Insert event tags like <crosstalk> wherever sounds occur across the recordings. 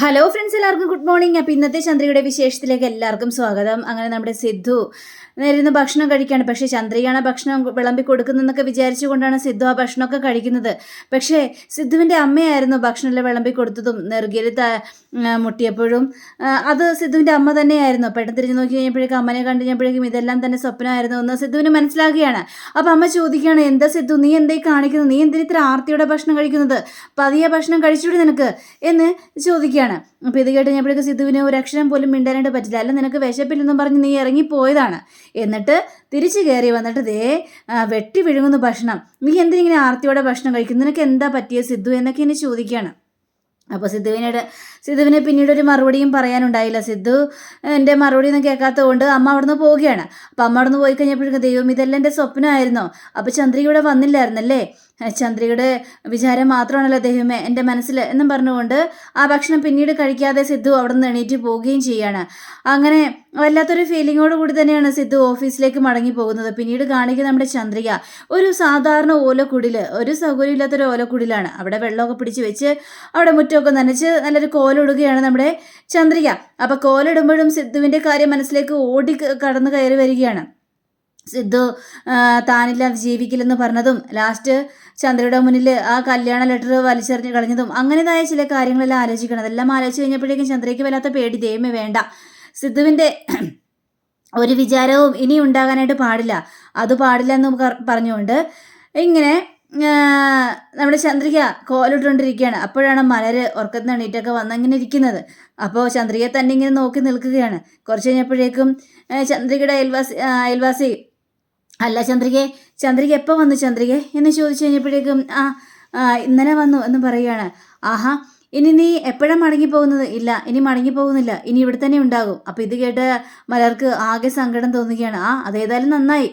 Hello friends എല്ലാവർക്കും good morning അപ്പോൾ ഇന്നത്തെ ചന്ദ്രികയുടെ വിശേഷത്തിലേക്ക് എല്ലാവർക്കും സ്വാഗതം. അങ്ങനെ നമ്മുടെ സിദ്ധു നേരിന്ന് ഭക്ഷണം കഴിക്കുകയാണ്. പക്ഷേ ചന്ദ്രികയാണ് ഭക്ഷണം വിളമ്പി കൊടുക്കുന്നതെന്നൊക്കെ വിചാരിച്ചുകൊണ്ടാണ് സിദ്ധു ആ ഭക്ഷണമൊക്കെ കഴിക്കുന്നത്. പക്ഷേ സിദ്ധുവിന്റെ അമ്മയായിരുന്നു ഭക്ഷണമെല്ലാം വിളമ്പി കൊടുത്തതും നെറുകിയിൽ ത മുട്ടിയപ്പോഴും. അത് സിദ്ധുവിന്റെ അമ്മ തന്നെയായിരുന്നു. പെട്ടെന്ന് തിരിഞ്ഞ് നോക്കി കഴിഞ്ഞപ്പോഴേക്കും അമ്മനെ കണ്ടു കഴിഞ്ഞപ്പോഴേക്കും ഇതെല്ലാം തന്നെ സ്വപ്നമായിരുന്നു എന്ന് സിദ്ധുവിന് മനസ്സിലാക്കുകയാണ് അപ്പോൾ അമ്മ ചോദിക്കുകയാണ് എന്താ സിദ്ധു നീ എന്തേ കാണിക്കുന്നത്? നീ എന്തിന് ഇത്ര ആർത്തിയോടെ ഭക്ഷണം കഴിക്കുന്നത്? പതിയ ഭക്ഷണം കഴിച്ചുകൂടി നിനക്ക്? എന്ന് ചോദിക്കുകയാണ്. അപ്പോൾ ഇത് കേട്ട് കഴിഞ്ഞപ്പോഴേക്ക് സിദ്ധുവിന് ഒരു അക്ഷരം പോലും മിണ്ടാനായിട്ട് പറ്റില്ല. അല്ല നിനക്ക് വിശപ്പില്ലെന്നും പറഞ്ഞ് നീ ഇറങ്ങിപ്പോയതാണ് എന്നിട്ട് തിരിച്ചു കയറി വന്നിട്ട് ദേ വെട്ടി വിഴുങ്ങുന്ന ഭക്ഷണം. നീ എന്തിനിങ്ങനെ ആർത്തിയോടെ ഭക്ഷണം കഴിക്കുന്നു? നിനക്ക് എന്താ പറ്റിയ സിദ്ധു എന്നൊക്കെ എന്നെ ചോദിക്കുകയാണ് അപ്പോൾ സിദ്ധുവിനോട് സിദ്ധുവിന് പിന്നീട് ഒരു മറുപടിയും പറയാനുണ്ടായില്ല. സിദ്ധു എന്റെ മറുപടി ഒന്നും കേൾക്കാത്തത് കൊണ്ട് അമ്മ അവിടുന്ന് പോവുകയാണ്. അപ്പം അമ്മ അവിടുന്ന് പോയി കഴിഞ്ഞപ്പോഴേക്കും ദൈവം ഇതെല്ലാം എന്റെ സ്വപ്നമായിരുന്നോ. അപ്പോൾ ചന്ദ്രിക ഇവിടെ വന്നില്ലായിരുന്നല്ലേ? ചന്ദ്രികയുടെ വിചാരം മാത്രമാണല്ലോ ദൈവമേ എന്റെ മനസ്സിൽ എന്നും പറഞ്ഞുകൊണ്ട് ആ ഭക്ഷണം പിന്നീട് കഴിക്കാതെ സിദ്ധു അവിടെ നിന്ന് എണീറ്റ് പോവുകയും ചെയ്യാണ്. അങ്ങനെ വല്ലാത്തൊരു ഫീലിങ്ങോട് കൂടി തന്നെയാണ് സിദ്ധു ഓഫീസിലേക്ക് മടങ്ങി പോകുന്നത് പിന്നീട് കാണിക്കുന്ന നമ്മുടെ ചന്ദ്രിക ഒരു സാധാരണ ഓലക്കുടിൽ ഒരു സൗകര്യമില്ലാത്തൊരു ഓലക്കുടിലാണ്. അവിടെ വെള്ളമൊക്കെ പിടിച്ച് വെച്ച് അവിടെ മുറ്റമൊക്കെ നനച്ച് നല്ലൊരു കോലിടുകയാണ് നമ്മുടെ ചന്ദ്രിക. അപ്പോൾ കോലിടുമ്പോഴും സിദ്ധുവിന്റെ കാര്യം മനസ്സിലേക്ക് ഓടി കടന്നു കയറി വരികയാണ്. സിദ്ധു താനില്ല ജീവിക്കില്ലെന്ന് പറഞ്ഞതും ലാസ്റ്റ് ചന്ദ്രയുടെ മുന്നിൽ ആ കല്യാണ ലെറ്റർ വലിച്ചെറിഞ്ഞ് കളഞ്ഞതും അങ്ങനെതായ ചില കാര്യങ്ങളെല്ലാം ആലോചിക്കണം. അതെല്ലാം ആലോചിച്ച് കഴിഞ്ഞപ്പോഴേക്കും ചന്ദ്രയ്ക്ക് വല്ലാത്ത പേടി. ദൈവമേ വേണ്ട. സിദ്ധുവിന്റെ <clears throat> ഒരു വിചാരവും ഇനി ഉണ്ടാകാനായിട്ട് പാടില്ല. അത് പാടില്ല എന്ന് പറഞ്ഞുകൊണ്ട് ഇങ്ങനെ നമ്മുടെ ചന്ദ്രിക കോലിട്ടുകൊണ്ടിരിക്കുകയാണ്. അപ്പോഴാണ് മലര് ഉറക്കത്തിന് എണീറ്റൊക്കെ വന്ന് ഇങ്ങനെ ഇരിക്കുന്നത്. അപ്പോൾ ചന്ദ്രിക തന്നെ ഇങ്ങനെ നോക്കി നിൽക്കുകയാണ്. കുറച്ച് കഴിഞ്ഞപ്പോഴേക്കും ചന്ദ്രികയുടെ അയൽവാസി അയൽവാസി അല്ല ചന്ദ്രികെ ചന്ദ്രിക എപ്പോൾ വന്നു ചന്ദ്രികെ? എന്ന് ചോദിച്ചു കഴിഞ്ഞപ്പോഴേക്കും ആ ഇന്നലെ വന്നു എന്ന് പറയുകയാണ്. ആഹാ ഇനി നീ എപ്പോഴാണ് മടങ്ങി പോകുന്നത് ഇല്ല ഇനി മടങ്ങി പോകുന്നില്ല ഇനി ഇവിടെ തന്നെ ഉണ്ടാകും. അപ്പോൾ ഇത് കേട്ട് മലർക്ക് ആകെ സങ്കടം തോന്നുകയാണ്. ആ അതേതായാലും നന്നായി.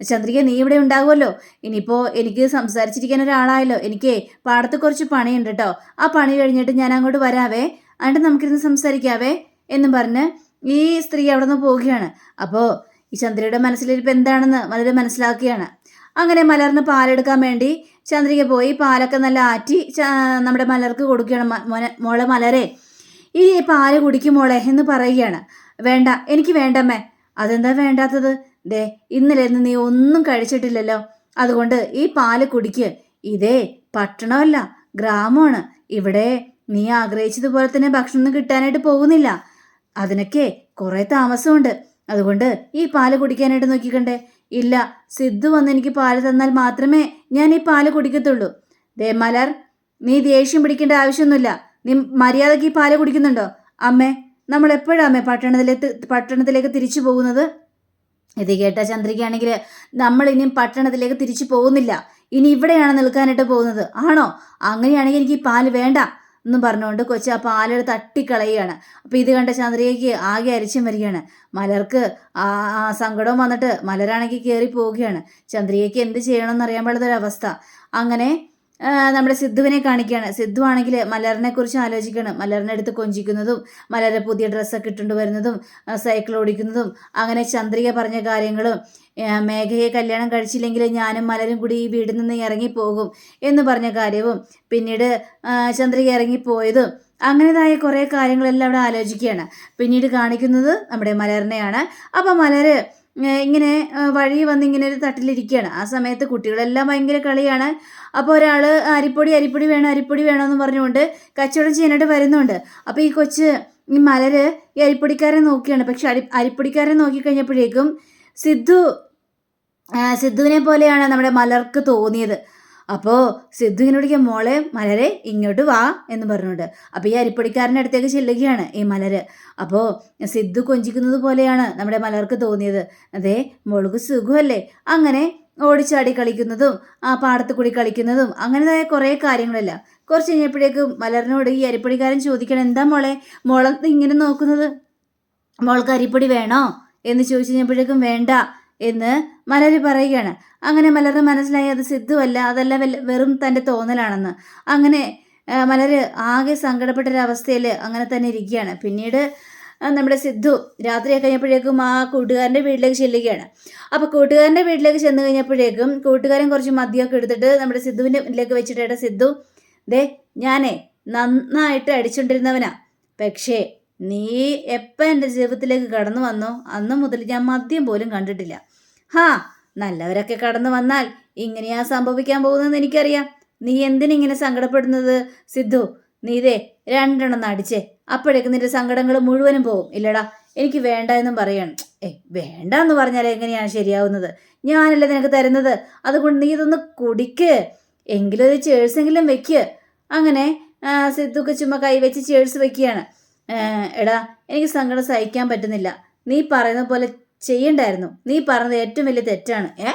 ചന്ദ്രിക നീ ഇവിടെ ഉണ്ടാകുമല്ലോ. ഇനിയിപ്പോൾ എനിക്ക് സംസാരിച്ചിരിക്കാൻ ഒരാളായല്ലോ. എനിക്ക് പാടത്ത് കുറച്ച് പണിയുണ്ട് കേട്ടോ ആ പണി കഴിഞ്ഞിട്ട് ഞാൻ അങ്ങോട്ട് വരാവേ. എന്നിട്ട് നമുക്കിരുന്ന് സംസാരിക്കാവേ എന്നും പറഞ്ഞ് ഈ സ്ത്രീ അവിടെ നിന്ന് പോവുകയാണ്. അപ്പോൾ ഈ ചന്ദ്രയുടെ മനസ്സിലിരിപ്പ് എന്താണെന്ന് മലര് മനസ്സിലാക്കുകയാണ്. അങ്ങനെ മലറിന് പാലെടുക്കാൻ വേണ്ടി ചന്ദ്രിക പോയി പാലൊക്കെ നല്ല ആറ്റി നമ്മുടെ മലർക്ക് കൊടുക്കുകയാണ് മോളെ മലരെ. ഈ പാൽ കുടിക്കും മോളെ എന്ന് പറയുകയാണ്. വേണ്ട എനിക്ക് വേണ്ടമ്മേ അതെന്താ വേണ്ടാത്തത്? ദേ ഇന്നലെ ഇന്ന് നീ ഒന്നും കഴിച്ചിട്ടില്ലല്ലോ. അതുകൊണ്ട് ഈ പാൽ കുടിക്ക്. ഇതേ പട്ടണമല്ല ഗ്രാമമാണ്. ഇവിടെ നീ ആഗ്രഹിച്ചതുപോലെ തന്നെ ഭക്ഷണം കിട്ടാനായിട്ട് പോകുന്നില്ല. അതിനൊക്കെ കുറേ താമസമുണ്ട്. അതുകൊണ്ട് ഈ പാൽ കുടിക്കാനായിട്ട് നോക്കിക്കണ്ടേ? ഇല്ല സിദ്ധു വന്ന് എനിക്ക് പാൽ തന്നാൽ മാത്രമേ ഞാൻ ഈ പാൽ കുടിക്കത്തുള്ളൂ. ദേ മലർ നീ ദേഷ്യം പിടിക്കേണ്ട ആവശ്യമൊന്നുമില്ല. നീ മര്യാദയ്ക്ക് ഈ പാൽ കുടിക്കുന്നുണ്ടോ? അമ്മേ നമ്മൾ എപ്പോഴാ അമ്മേ പട്ടണത്തിലേക്ക് പട്ടണത്തിലേക്ക് തിരിച്ചു പോകുന്നത്? ഇത് കേട്ട ചന്ദ്രികയാണെങ്കിൽ നമ്മൾ ഇനിയും പട്ടണത്തിലേക്ക് തിരിച്ചു പോകുന്നില്ല. ഇനി ഇവിടെയാണ് നിൽക്കാനായിട്ട് പോകുന്നത്. ആണോ? അങ്ങനെയാണെങ്കിൽ എനിക്ക് ഈ പാൽ വേണ്ട. എന്നും പറഞ്ഞുകൊണ്ട് കൊച്ചു ആ പാലെടുത്ത് തട്ടിക്കളയുകയാണ്. അപ്പോൾ ഇത് കണ്ട ചന്ദ്രികയ്ക്ക് ആകെ അരിച്ചും വരികയാണ്. മലർക്ക് ആ സങ്കടവും വന്നിട്ട് മലരാണെങ്കിൽ കയറി പോവുകയാണ്. ചന്ദ്രികയ്ക്ക് എന്ത് ചെയ്യണമെന്ന് അറിയാൻ പാടുന്നൊരവസ്ഥ അങ്ങനെ നമ്മുടെ സിദ്ധുവിനെ കാണിക്കുകയാണ്. സിദ്ധു ആണെങ്കിൽ മലറിനെ കുറിച്ച് ആലോചിക്കുകയാണ്. മലറിനെ എടുത്ത് കൊഞ്ചിക്കുന്നതും മലരെ പുതിയ ഡ്രസ്സൊക്കെ ഇട്ടുകൊണ്ട് വരുന്നതും സൈക്കിൾ ഓടിക്കുന്നതും അങ്ങനെ ചന്ദ്രിക പറഞ്ഞ കാര്യങ്ങളും മേഘയെ കല്യാണം കഴിച്ചില്ലെങ്കിൽ ഞാനും മലരും കൂടി ഈ വീട്ടിൽ നിന്ന് ഇറങ്ങിപ്പോകും എന്ന് പറഞ്ഞ കാര്യവും പിന്നീട് ചന്ദ്രിക ഇറങ്ങിപ്പോയതും അങ്ങനെതായ കുറേ കാര്യങ്ങളെല്ലാം അവിടെ ആലോചിക്കുകയാണ്. പിന്നീട് കാണിക്കുന്നത് നമ്മുടെ മലറിനെയാണ് അപ്പം മലര് ഇങ്ങനെ വഴി വന്ന് ഇങ്ങനെ ഒരു തട്ടിലിരിക്കുകയാണ് ആ സമയത്ത് കുട്ടികളെല്ലാം ഭയങ്കര കളിയാണ്. അപ്പോൾ ഒരാൾ അരിപ്പൊടി അരിപ്പൊടി വേണം അരിപ്പൊടി വേണമെന്ന് പറഞ്ഞുകൊണ്ട് കച്ചവടം ചെയ്യാനായിട്ട് വരുന്നുണ്ട്. അപ്പോൾ ഈ കൊച്ച് ഈ മലര് ഈ അരിപ്പൊടിക്കാരെ നോക്കിയാണ്. പക്ഷെ അരി അരിപ്പൊടിക്കാരെ നോക്കിക്കഴിഞ്ഞപ്പോഴേക്കും സിദ്ധു സിദ്ധുവിനെ പോലെയാണ് നമ്മുടെ മലർക്ക് തോന്നിയത്. അപ്പോൾ സിദ്ധു ഇങ്ങനെ വിളിക്കുക മോളെ മലരെ ഇങ്ങോട്ട് വാ എന്ന് പറഞ്ഞുകൊണ്ട്. അപ്പോൾ ഈ അരിപ്പൊടിക്കാരന്റെ അടുത്തേക്ക് ചെല്ലുകയാണ് ഈ മലര്. അപ്പോൾ സിദ്ധു കൊഞ്ചിക്കുന്നത് പോലെയാണ് നമ്മുടെ മലർക്ക് തോന്നിയത്. അതെ മോൾക്ക് സുഖമല്ലേ? അങ്ങനെ ഓടിച്ചാടി കളിക്കുന്നതും ആ പാടത്ത് കൂടി കളിക്കുന്നതും അങ്ങനെതായ കുറേ കാര്യങ്ങളല്ല. കുറച്ച് കഴിഞ്ഞപ്പോഴേക്കും മലറിനോട് ഈ അരിപ്പൊടിക്കാരൻ ചോദിക്കണം എന്താ മോളെ മോളെ ഇങ്ങനെ നോക്കുന്നത്? മോൾക്ക് അരിപ്പൊടി വേണോ? എന്ന് ചോദിച്ചു കഴിഞ്ഞപ്പോഴേക്കും വേണ്ട എന്ന് മലര് പറയുകയാണ് അങ്ങനെ മലറിന് മനസ്സിലായി അത് സിദ്ധുവല്ല അതല്ല വെറും തന്റെ തോന്നലാണെന്ന്. അങ്ങനെ മലര് ആകെ സങ്കടപ്പെട്ടൊരവസ്ഥയിൽ അങ്ങനെ തന്നെ ഇരിക്കുകയാണ്. പിന്നീട് നമ്മുടെ സിദ്ധു രാത്രി കഴിഞ്ഞപ്പോഴേക്കും ആ കൂട്ടുകാരന്റെ വീട്ടിലേക്ക് ചെല്ലുകയാണ്. അപ്പോൾ കൂട്ടുകാരന്റെ വീട്ടിലേക്ക് ചെന്ന് കഴിഞ്ഞപ്പോഴേക്കും കൂട്ടുകാരൻ കുറച്ച് മദ്യമൊക്കെ എടുത്തിട്ട് നമ്മുടെ സിദ്ധുവിന്റെ വീട്ടിലേക്ക് വെച്ചിട്ട് സിദ്ധു ദേ ഞാനേ നന്നായിട്ട് അടിച്ചുകൊണ്ടിരുന്നവനാ പക്ഷേ നീ എപ്പം എന്റെ ജീവിതത്തിലേക്ക് കടന്നു വന്നോ? അന്ന് മുതൽ ഞാൻ മദ്യം പോലും കണ്ടിട്ടില്ല. ഹാ നല്ലവരൊക്കെ കടന്നു വന്നാൽ ഇങ്ങനെയാ സംഭവിക്കാൻ പോകുന്നതെന്ന് എനിക്കറിയാം. നീ എന്തിനിങ്ങനെ സങ്കടപ്പെടുന്നത്? സിദ്ധു നീ ഇതേ രണ്ടെണ്ണം അടിച്ചേ അപ്പോഴേക്ക് നിന്റെ സങ്കടങ്ങൾ മുഴുവനും പോവും ഇല്ലടാ എനിക്ക് വേണ്ട എന്നും പറയണം. ഏ വേണ്ട എന്ന് പറഞ്ഞാൽ എങ്ങനെയാണ് ശരിയാവുന്നത്? ഞാനല്ലേ നിനക്ക് തരുന്നത്? അതുകൊണ്ട് നീ ഇതൊന്ന് കുടിക്ക്. എങ്കിലും ഒരു ചേഴ്സെങ്കിലും വെക്ക്. അങ്ങനെ സിദ്ധുക്ക് ചുമ്മാ കൈവച്ച് ചേഴ്സ് വെക്കുകയാണ്. എടാ എനിക്ക് സങ്കടം സഹിക്കാൻ പറ്റുന്നില്ല. നീ പറയുന്ന പോലെ ചെയ്യണ്ടായിരുന്നു. നീ പറഞ്ഞത് ഏറ്റവും വലിയ തെറ്റാണ്. ഏ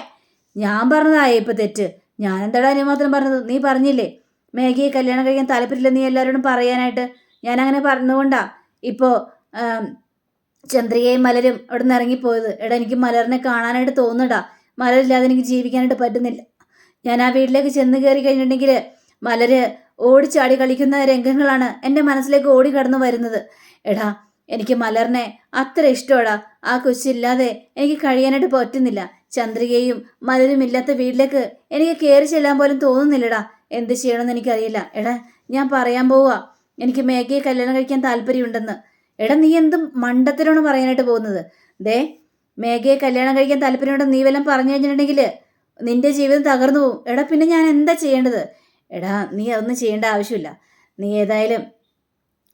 ഞാൻ പറഞ്ഞതായി ഇപ്പം തെറ്റ്. ഞാൻ എന്താടാ നീ മാത്രം പറഞ്ഞത്? നീ പറഞ്ഞില്ലേ? മേഘയെ കല്യാണം കഴിക്കാൻ താല്പര്യമില്ല നീ എല്ലാവരോടും പറയാനായിട്ട്. ഞാൻ അങ്ങനെ പറഞ്ഞുകൊണ്ടാ ഇപ്പോൾ ചന്ദ്രികയും മലരും അവിടെ നിന്ന് ഇറങ്ങിപ്പോയത്. എടാ എനിക്ക് മലറിനെ കാണാനായിട്ട് തോന്നുടാ മലരില്ലാതെ എനിക്ക് ജീവിക്കാനായിട്ട് പറ്റുന്നില്ല. ഞാൻ ആ വീട്ടിലേക്ക് ചെന്ന് കയറി കഴിഞ്ഞിട്ടുണ്ടെങ്കിൽ മലര് ഓടിച്ചാടി കളിക്കുന്ന രംഗങ്ങളാണ് എന്റെ മനസ്സിലേക്ക് ഓടി കടന്നു വരുന്നത്. എടാ എനിക്ക് മലറിനെ അത്ര ഇഷ്ടമാടാ ആ കൊച്ചില്ലാതെ എനിക്ക് കഴിയാനായിട്ട് പറ്റുന്നില്ല. ചന്ദ്രികയും മലരും ഇല്ലാത്ത വീട്ടിലേക്ക് എനിക്ക് കയറി ചെല്ലാൻ പോലും തോന്നുന്നില്ലടാ. എന്ത് ചെയ്യണമെന്ന് എനിക്കറിയില്ല. എടാ ഞാൻ പറയാൻ പോവാ എനിക്ക് മേഘയെ കല്യാണം കഴിക്കാൻ താല്പര്യമുണ്ടെന്ന്. എടാ നീ എന്തും മണ്ടത്തിലാണ് പറയാനായിട്ട് പോകുന്നത്. ദേ മേഘയെ കല്യാണം കഴിക്കാൻ താല്പര്യമുണ്ടെന്ന് നീ വല്ലതും പറഞ്ഞു കഴിഞ്ഞിട്ടുണ്ടെങ്കിൽ നിന്റെ ജീവിതം തകർന്നു പോകും. എടാ പിന്നെ ഞാൻ എന്താ ചെയ്യേണ്ടത്? എടാ നീ അതൊന്നും ചെയ്യേണ്ട ആവശ്യമില്ല. നീ ഏതായാലും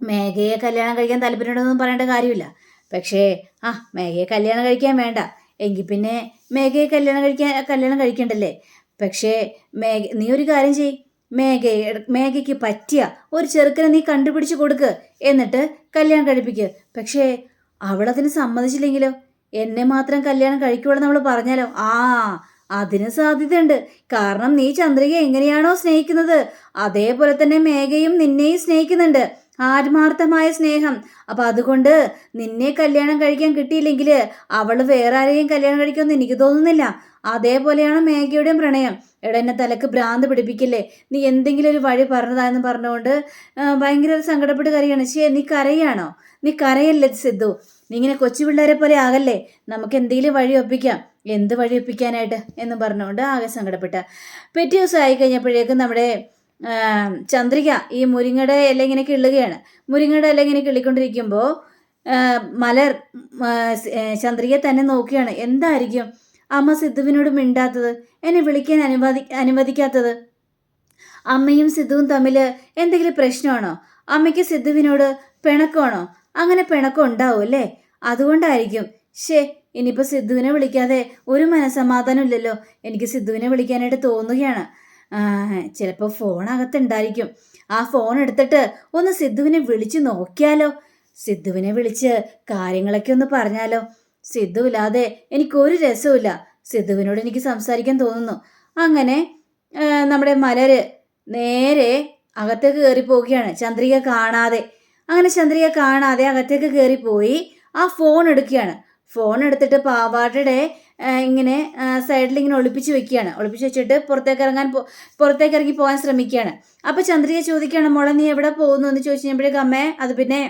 മേഘയെ കല്യാണം കഴിക്കാൻ താല്പര്യമുണ്ടെന്നൊന്നും പറയേണ്ട കാര്യമില്ല. പക്ഷേ ആ മേഘയെ കല്യാണം കഴിക്കാൻ വേണ്ട. എങ്കിൽ പിന്നെ മേഘയെ കല്യാണം കഴിക്കാൻ കല്യാണം കഴിക്കണ്ടല്ലേ? പക്ഷേ മേഘ നീ ഒരു കാര്യം ചെയ്. മേഘയെ മേഘയ്ക്ക് പറ്റിയ ഒരു ചെറുക്കനെ നീ കണ്ടുപിടിച്ച് കൊടുക്ക്. എന്നിട്ട് കല്യാണം കഴിപ്പിക്ക്. പക്ഷേ അവളതിന് സമ്മതിച്ചില്ലെങ്കിലോ? എന്നെ മാത്രം കല്യാണം കഴിക്കുവാണെന്ന് നമ്മൾ പറഞ്ഞാലോ? ആ അതിന് സാധ്യതയുണ്ട്. കാരണം നീ ചന്ദ്രിക എങ്ങനെയാണോ സ്നേഹിക്കുന്നത്? അതേപോലെ തന്നെ മേഘയും നിന്നെയും സ്നേഹിക്കുന്നുണ്ട്. ആത്മാർത്ഥമായ സ്നേഹം. അപ്പൊ അതുകൊണ്ട് നിന്നെ കല്യാണം കഴിക്കാൻ കിട്ടിയില്ലെങ്കിൽ അവൾ വേറെ ആരെയും കല്യാണം കഴിക്കുമെന്ന് എനിക്ക് തോന്നുന്നില്ല. അതേപോലെയാണ് മേഘയുടെയും പ്രണയം. എടാ എന്നെ തലക്ക് ഭ്രാന്ത് പിടിപ്പിക്കില്ലേ? നീ എന്തെങ്കിലും ഒരു വഴി പറഞ്ഞതായെന്ന് പറഞ്ഞുകൊണ്ട് ഭയങ്കര സങ്കടപ്പെട്ട് കരയാണ്. ശേ നീ കരയാണോ? നീ കരയല്ലേ സിദ്ധു? നീ ഇങ്ങനെ കൊച്ചു പിള്ളേരെ പോലെ ആകല്ലേ? നമുക്ക് എന്തെങ്കിലും വഴി ഒപ്പിക്കാം. എന്ത് വഴി ഒപ്പിക്കാനായിട്ട്? എന്ന് പറഞ്ഞുകൊണ്ട് ആകെ സങ്കടപ്പെട്ട. പിറ്റേ ദിവസം ആയി കഴിഞ്ഞപ്പോഴേക്കും നമ്മുടെ ചന്ദ്രിക ഈ മുരിങ്ങയുടെ ഇല ഇങ്ങനെ കിള്ളുകയാണ്. മുരിങ്ങയുടെ ഇല ഇങ്ങനെ കിള്ളിക്കൊണ്ടിരിക്കുമ്പോൾ മലർ ചന്ദ്രിക ചന്ദ്രികയെ തന്നെ നോക്കുകയാണ്. എന്തായിരിക്കും? അമ്മ സിദ്ധുവിനോട് മിണ്ടാത്തത്? എന്നെ വിളിക്കാൻ അനുവദി അനുവദിക്കാത്തത്? അമ്മയും സിദ്ധുവും തമ്മിൽ എന്തെങ്കിലും പ്രശ്നമാണോ? അമ്മയ്ക്ക് സിദ്ധുവിനോട് പിണക്കമാണോ? അങ്ങനെ പിണക്കം ഉണ്ടാവും അല്ലേ? അതുകൊണ്ടായിരിക്കും. ഷേ ഇനിയിപ്പോൾ സിദ്ധുവിനെ വിളിക്കാതെ ഒരു മനസമാധാനം ഇല്ലല്ലോ. എനിക്ക് സിദ്ധുവിനെ വിളിക്കാനായിട്ട് തോന്നുകയാണ്. ചിലപ്പോൾ ഫോൺ അകത്തുണ്ടായിരിക്കും. ആ ഫോൺ എടുത്തിട്ട് ഒന്ന് സിദ്ധുവിനെ വിളിച്ചു നോക്കിയാലോ? സിദ്ധുവിനെ വിളിച്ച് കാര്യങ്ങളൊക്കെ ഒന്ന് പറഞ്ഞാലോ? സിദ്ധു ഇല്ലാതെ എനിക്കൊരു രസമില്ല സിദ്ധുവിനോട് എനിക്ക് സംസാരിക്കാൻ തോന്നുന്നു. അങ്ങനെ നമ്മുടെ മലര് നേരെ അകത്തേക്ക് കയറി പോവുകയാണ് ചന്ദ്രിക കാണാതെ അങ്ങനെ ചന്ദ്രിക കാണാതെ അകത്തേക്ക് കയറിപ്പോയി ആ ഫോൺ എടുക്കുകയാണ്. ഫോൺ എടുത്തിട്ട് പാവാടയുടെ ഇങ്ങനെ സൈഡിൽ ഇങ്ങനെ ഒളിപ്പിച്ച് വെക്കുകയാണ്. ഒളിപ്പിച്ച് വെച്ചിട്ട് പുറത്തേക്ക് ഇറങ്ങാൻ പുറത്തേക്ക് ഇറങ്ങി പോകാൻ ശ്രമിക്കുകയാണ്. അപ്പോൾ ചന്ദ്രിക ചോദിക്കുകയാണ് മോളെ നീ എവിടെ പോകുന്നു? എന്ന് ചോദിച്ചു കഴിഞ്ഞപ്പോഴേക്കും അമ്മേ അത് പിന്നെ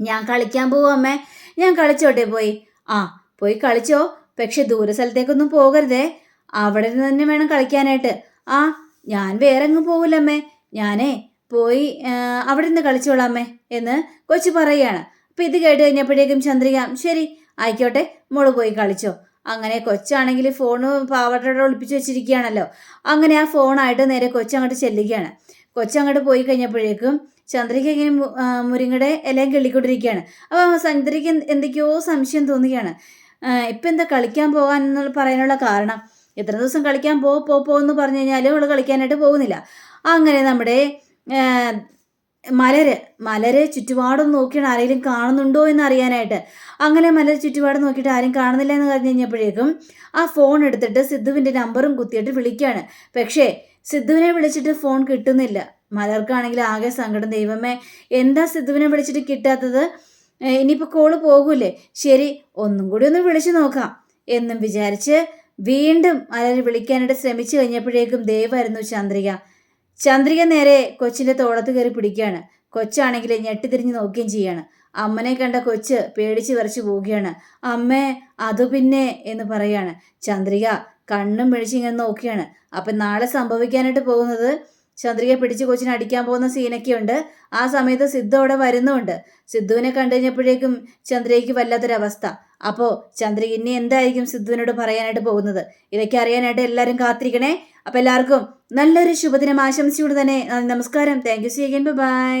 ഞാൻ കളിക്കാൻ പോവും അമ്മേ. ഞാൻ കളിച്ചോട്ടെ പോയി. ആ പോയി കളിച്ചോ. പക്ഷെ ദൂര സ്ഥലത്തേക്കൊന്നും പോകരുതേ. അവിടെ നിന്ന് തന്നെ വേണം കളിക്കാനായിട്ട്. ആ ഞാൻ വേറെ അങ്ങ് പോകില്ലമ്മേ ഞാനേ പോയി അവിടെ നിന്ന് കളിച്ചോളാമേ എന്ന് കൊച്ചു പറയുകയാണ്. അപ്പം ഇത് കേട്ട് കഴിഞ്ഞപ്പോഴേക്കും ചന്ദ്രിക ശരി ആയിക്കോട്ടെ മോൾ പോയി കളിച്ചോ. അങ്ങനെ കൊച്ചാണെങ്കിൽ ഫോണ് പാവട്ടോടെ ഒളിപ്പിച്ച് വെച്ചിരിക്കുകയാണല്ലോ. അങ്ങനെ ആ ഫോണായിട്ട് നേരെ കൊച്ചങ്ങോട്ട് ചെല്ലുകയാണ്. കൊച്ചങ്ങോട്ട് പോയി കഴിഞ്ഞപ്പോഴേക്കും ചന്ദ്രിക ഇങ്ങനെ മുരിങ്ങയുടെ ഇലയും കിള്ളിക്കൊണ്ടിരിക്കുകയാണ്. അപ്പോൾ ചന്ദ്രിക എന്ത് എന്തൊക്കെയോ സംശയം തോന്നുകയാണ്. ഇപ്പം എന്താ കളിക്കാൻ പോകാൻ എന്നുള്ള പറയാനുള്ള കാരണം? എത്ര ദിവസം കളിക്കാൻ പോ പോ എന്ന് പറഞ്ഞു കഴിഞ്ഞാൽ അവൾ കളിക്കാനായിട്ട് പോകുന്നില്ല. അങ്ങനെ നമ്മുടെ മലര് മലര് ചുറ്റുപാടും നോക്കിയാണ് ആരെങ്കിലും കാണുന്നുണ്ടോ എന്ന് അറിയാനായിട്ട്. അങ്ങനെ മലര് ചുറ്റുപാട് നോക്കിയിട്ട് ആരും കാണുന്നില്ല എന്ന് പറഞ്ഞു കഴിഞ്ഞപ്പോഴേക്കും ആ ഫോൺ എടുത്തിട്ട് സിദ്ധുവിന്റെ നമ്പറും കുത്തിയിട്ട് വിളിക്കുകയാണ്. പക്ഷേ സിദ്ധുവിനെ വിളിച്ചിട്ട് ഫോൺ കിട്ടുന്നില്ല. മലർക്കാണെങ്കിൽ ആകെ സങ്കടം. ദൈവമേ എന്താ സിദ്ധുവിനെ വിളിച്ചിട്ട് കിട്ടാത്തത്? ഇനിയിപ്പോൾ കോൾ പോകൂലേ? ശരി ഒന്നും കൂടി ഒന്ന് വിളിച്ചു നോക്കാം എന്നും വിചാരിച്ച് വീണ്ടും മലർ വിളിക്കാനായിട്ട് ശ്രമിച്ചു കഴിഞ്ഞപ്പോഴേക്കും ദൈവമായിരുന്നു ചന്ദ്രിക. ചന്ദ്രിക നേരെ കൊച്ചിന്റെ തോളത്ത് കയറി പിടിക്കുകയാണ്. കൊച്ചാണെങ്കിൽ ഞെട്ടിതിരിഞ്ഞ് നോക്കുകയും ചെയ്യാണ്. അമ്മനെ കണ്ട കൊച്ച് പേടിച്ച് വരച്ച് പോവുകയാണ്. അമ്മേ അതു പിന്നെ എന്ന് പറയാണ്. ചന്ദ്രിക കണ്ണും പിടിച്ച് നോക്കുകയാണ്. അപ്പം നാളെ സംഭവിക്കാനായിട്ട് പോകുന്നത് ചന്ദ്രികയെ പിടിച്ച് കൊച്ചിനെ അടിക്കാൻ പോകുന്ന സീനൊക്കെയുണ്ട്. ആ സമയത്ത് സിദ്ധു അവിടെ വരുന്നുമുണ്ട് സിദ്ധുവിനെ കണ്ടു കഴിഞ്ഞപ്പോഴേക്കും ചന്ദ്രികയ്ക്ക് വല്ലാത്തൊരവസ്ഥ. അപ്പോൾ ചന്ദ്രിക ഇനി എന്തായിരിക്കും സിദ്ധുവിനോട് പറയാനായിട്ട് പോകുന്നത്? ഇതൊക്കെ അറിയാനായിട്ട് എല്ലാവരും കാത്തിരിക്കണേ. അപ്പോൾ എല്ലാവർക്കും നല്ലൊരു ശുഭദിനം ആശംസിച്ചുകൊണ്ട് തന്നെ നമസ്കാരം. Thank you see again bye